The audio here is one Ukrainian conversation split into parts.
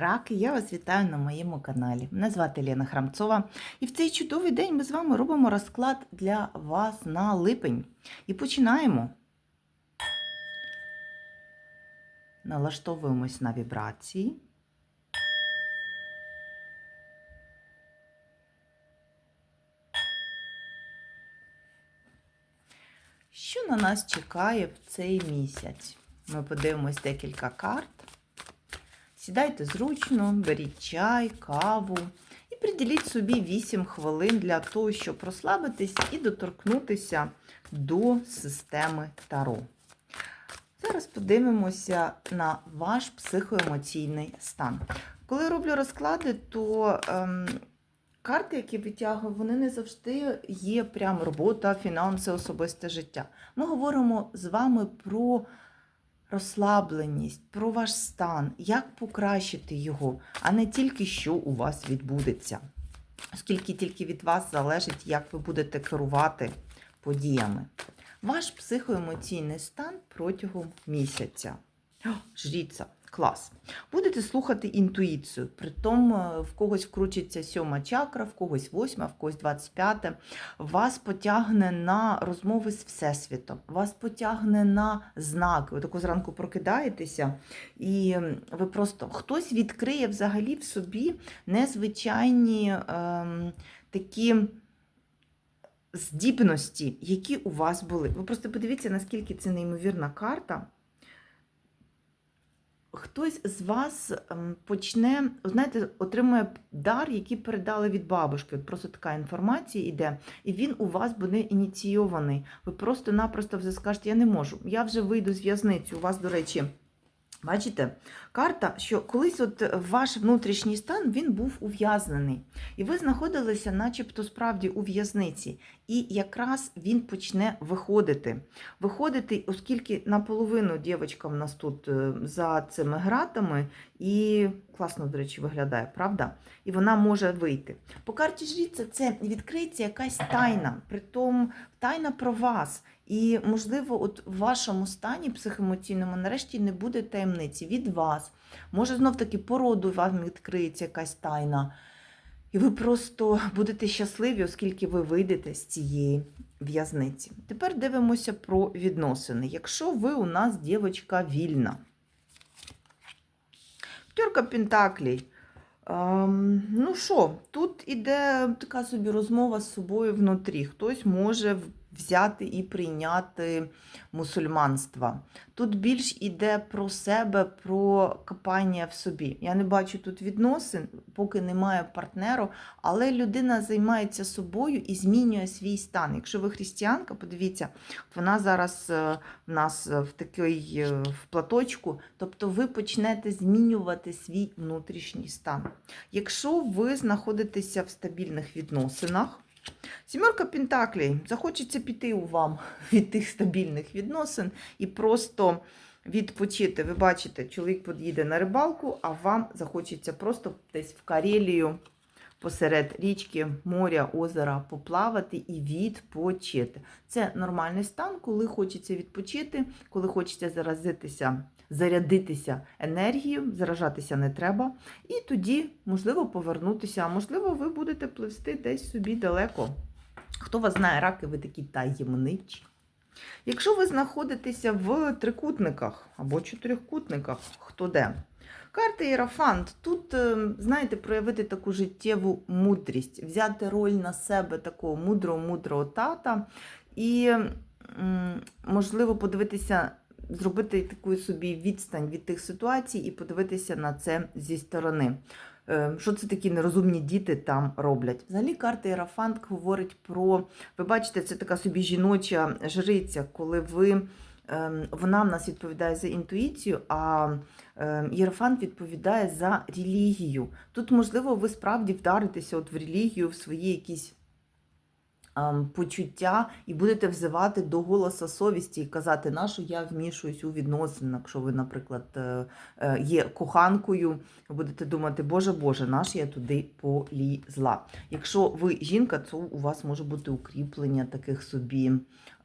Раки, я вас вітаю на моєму каналі. Мене звати Лена Храмцова, і в цей чудовий день ми з вами робимо розклад для вас на липень. І починаємо. Налаштовуємось на вібрації. Що на нас чекає в цей місяць? Ми подивимось декілька карт. Сідайте зручно, беріть чай, каву і приділіть собі 8 хвилин для того, щоб розслабитись і доторкнутися до системи Таро. Зараз подивимося на ваш психоемоційний стан. Коли роблю розклади, то ем, карти, які витягую, вони не завжди є прям робота, фінанси, особисте життя. Ми говоримо з вами про розслабленість, про ваш стан, як покращити його, а не тільки що у вас відбудеться. Оскільки тільки від вас залежить, як ви будете керувати подіями. Ваш психоемоційний стан протягом місяця. Жріця, клас. Будете слухати інтуїцію. Притом е, в когось вкручиться сьома чакра, в когось восьма, в когось 25. Вас потягне на розмови з Всесвітом, вас потягне на знаки. Ви тако зранку прокидаєтеся, і ви просто хтось відкриє взагалі в собі незвичайні ем, такі здібності, які у вас були. Ви просто подивіться, наскільки це неймовірна карта. Хтось з вас ем, почне, знаєте, отримує дар, який передали від бабушки. От просто така інформація йде, і він у вас буде ініційований. Ви просто-напросто вже скажете, я не можу. Я вже вийду з в'язниці. У вас, до речі, бачите, карта, що колись от ваш внутрішній стан він був ув'язнений. І ви знаходилися, начебто, справді у в'язниці. І якраз він почне виходити. Виходити, оскільки наполовину дівчинка в нас тут е, за цими гратами, і класно, до речі, виглядає, правда? І вона може вийти. По карті жріця це відкриється якась тайна, притом тайна про вас. І, можливо, от в вашому стані психоемоційному нарешті не буде таємниці від вас. Може, знов таки по роду вам відкриється якась тайна. І ви просто будете щасливі, оскільки ви вийдете з цієї в'язниці. Тепер дивимося про відносини. Якщо ви у нас дівчинка вільна, П'ятерка Пентаклей. Ем, ну що, тут іде така собі розмова з собою внутрі. Хтось може взяти і прийняти мусульманство. Тут більш іде про себе, про копання в собі. Я не бачу тут відносин, поки немає партнеру, але людина займається собою і змінює свій стан. Якщо ви християнка, подивіться, вона зараз е, в нас е, в такий е, в платочку, тобто ви почнете змінювати свій внутрішній стан. Якщо ви знаходитеся в стабільних відносинах, Сімерка Пентаклей, захочеться піти у вам від тих стабільних відносин і просто відпочити. Ви бачите, чоловік під'їде на рибалку, а вам захочеться просто десь в Карелію посеред річки, моря, озера поплавати і відпочити. Це нормальний стан, коли хочеться відпочити, коли хочеться заразитися, зарядитися енергією, заражатися не треба. І тоді, можливо, повернутися, а можливо, ви будете пливсти десь собі далеко. Хто вас знає, раки, ви такі таємничі. Якщо ви знаходитеся в трикутниках або чотирикутниках, хто де? Карта Єрофант. Тут, е, знаєте, проявити таку життєву мудрість, взяти роль на себе такого мудрого-мудрого тата і, можливо, подивитися, зробити таку собі відстань від тих ситуацій і подивитися на це зі сторони. Е, Що це такі нерозумні діти там роблять? Взагалі карта Єрофант говорить про, ви бачите, це така собі жіноча жриця, коли ви. ем, Вона в нас відповідає за інтуїцію, а ем, Єрофант відповідає за релігію. Тут, можливо, ви справді вдаритеся от в релігію, в свої якісь почуття і будете взивати до голоса совісті і казати, нашу я вмішуюсь у відносини. Якщо ви, наприклад, е, е, є коханкою, будете думати, Боже Боже, наш я туди полізла. Якщо ви жінка, то у вас може бути укріплення таких собі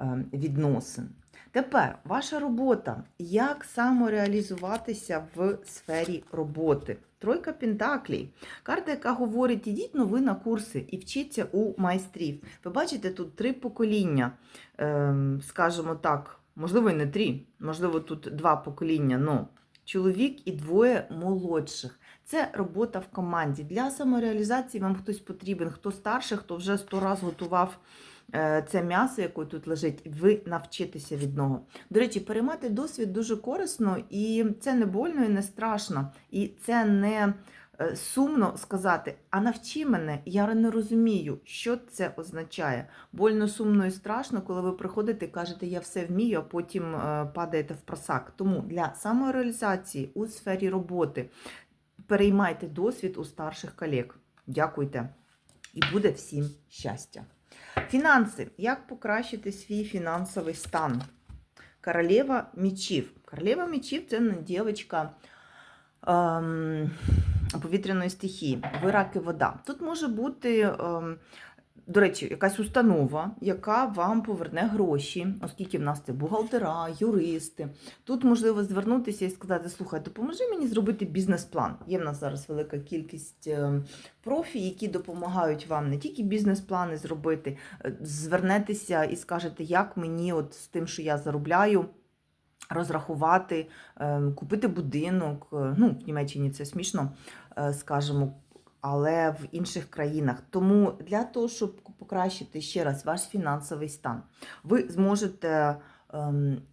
ем, відносин. Тепер ваша робота. Як самореалізуватися в сфері роботи? Тройка Пентаклей. Карта, яка говорить, ідіть ну ви на курси і вчіться у майстрів. Ви бачите тут три покоління, ем, скажімо так, можливо, і не три, можливо, тут два покоління. Ну, чоловік і двоє молодших. Це робота в команді. Для самореалізації вам хтось потрібен, хто старший, хто вже сто раз готував це м'ясо, яке тут лежить, ви навчитеся від нього. До речі, переймати досвід дуже корисно, і це не больно і не страшно. І це не е, сумно сказати, а навчи мене, я не розумію, що це означає. Больно, сумно і страшно, коли ви приходите і кажете, я все вмію, а потім е, падаєте в просак. Тому для самореалізації у сфері роботи переймайте досвід у старших колег. Дякуйте. І буде всім щастя. Фінанси. Як покращити свій фінансовий стан? Королева мечів. Королева мічів це дівчинка ем, повітряної стихії. Ви і вода. Тут може бути, ем, до речі, якась установа, яка вам поверне гроші, оскільки в нас це бухгалтера, юристи. Тут можливо звернутися і сказати: слухай, допоможи мені зробити бізнес-план. Є в нас зараз велика кількість ем, профі, які допомагають вам не тільки бізнес-плани зробити, е, звернетеся і скажете, як мені от з тим, що я заробляю. Розрахувати, ем, купити будинок. е, Ну, в Німеччині це смішно, е, скажімо, але в інших країнах. Тому для того, щоб покращити ще раз ваш фінансовий стан, ви зможете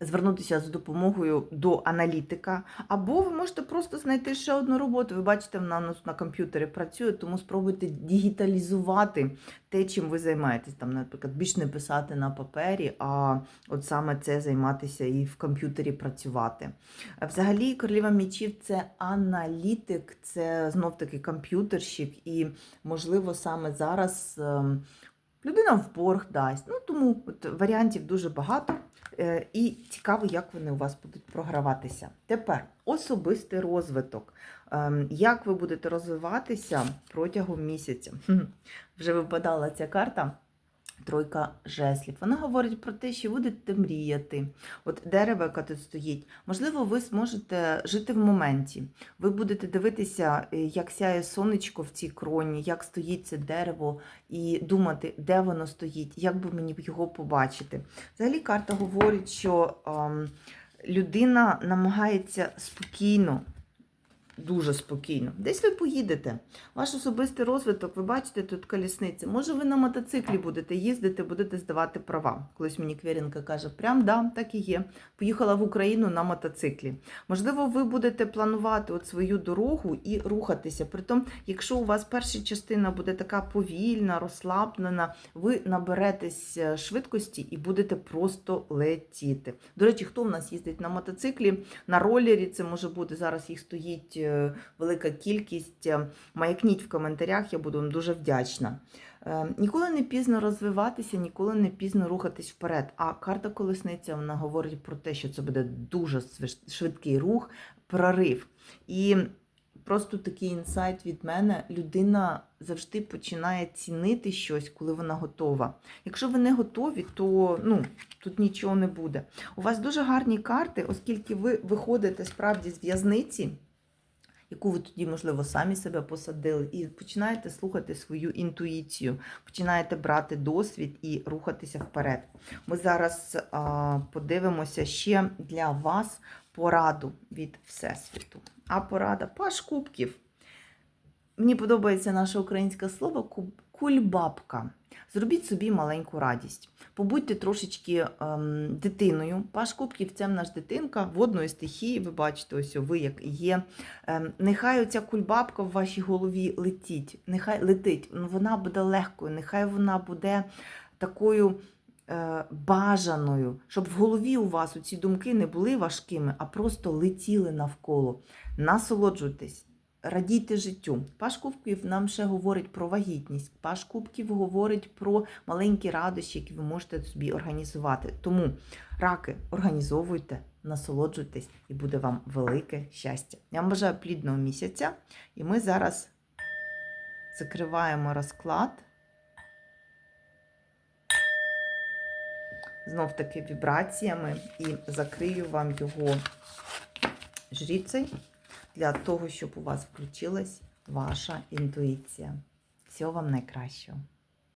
звернутися за допомогою до аналітика, або ви можете просто знайти ще одну роботу. Ви бачите, вона у нас на комп'ютері працює, тому спробуйте дігіталізувати те, чим ви займаєтесь. Там, наприклад, більш не писати на папері, а от саме це займатися і в комп'ютері працювати. Взагалі, королева мічів це аналітик, це знов-таки комп'ютерщик, і, можливо, саме зараз ем, людина в борг дасть. Ну, тому от, варіантів дуже багато. Е, І цікаво, як вони у вас будуть програватися. Тепер особистий розвиток. Ем, Як ви будете розвиватися протягом місяця? Вже випадала ця карта. Тройка жеслів. Вона говорить про те, що будете мріяти. От дерево, яке тут стоїть, можливо, ви зможете жити в моменті. Ви будете дивитися, е, як сяє сонечко в цій кроні, як стоїть це дерево, і думати, де воно стоїть, як би мені його побачити. Взагалі, карта говорить, що ем, людина намагається спокійно. Дуже спокійно. Десь ви поїдете. Ваш особистий розвиток, ви бачите, тут колісниця. Може, ви на мотоциклі будете їздити, будете здавати права. Колись мені Квірінка каже, прям да, так і є. Поїхала в Україну на мотоциклі. Можливо, ви будете планувати от свою дорогу і рухатися. Притом, якщо у вас перша частина буде така повільна, розслаблена, ви наберетесь е, швидкості і будете просто летіти. До речі, хто в нас їздить на мотоциклі, на ролері, це може бути зараз їх стоїть е, велика кількість. Е, Маякніть в коментарях, я буду вам дуже вдячна. Е, Ніколи не пізно розвиватися, ніколи не пізно рухатись вперед. А карта колесниця вона говорить про те, що це буде дуже швидкий рух, прорив. І просто такий інсайт від мене: людина завжди починає цінити щось, коли вона готова. Якщо ви не готові, то ну, тут нічого не буде. У вас дуже гарні карти, оскільки ви виходите справді з в'язниці яку ви тоді, можливо, самі себе посадили, і починаєте слухати свою інтуїцію, починаєте брати досвід і рухатися вперед. Ми зараз а, подивимося ще для вас пораду від Всесвіту. А порада Паш Кубків. Мені подобається наше українське слово кульбабка. Зробіть собі маленьку радість. Побудьте трошечки ем, дитиною. Паш Кубків це наш дитинка водної стихії. Ви бачите, ось ви як є. Ем, нехай оця кульбабка в вашій голові летить, нехай летить. Ну, Вона буде легкою, нехай вона буде такою е, бажаною, щоб в голові у вас ці думки не були важкими, а просто летіли навколо. Насолоджуйтесь. Радійте життю. Паш Кубків нам ще говорить про вагітність. Паш Кубків говорить про маленькі радощі, які ви можете собі організувати. Тому раки організовуйте, насолоджуйтесь і буде вам велике щастя. Я вам бажаю плідного місяця, і ми зараз закриваємо розклад. знов таки вібраціями і закрию вам його жріцей для того, щоб у вас включилась ваша інтуїція. Всього вам найкращого!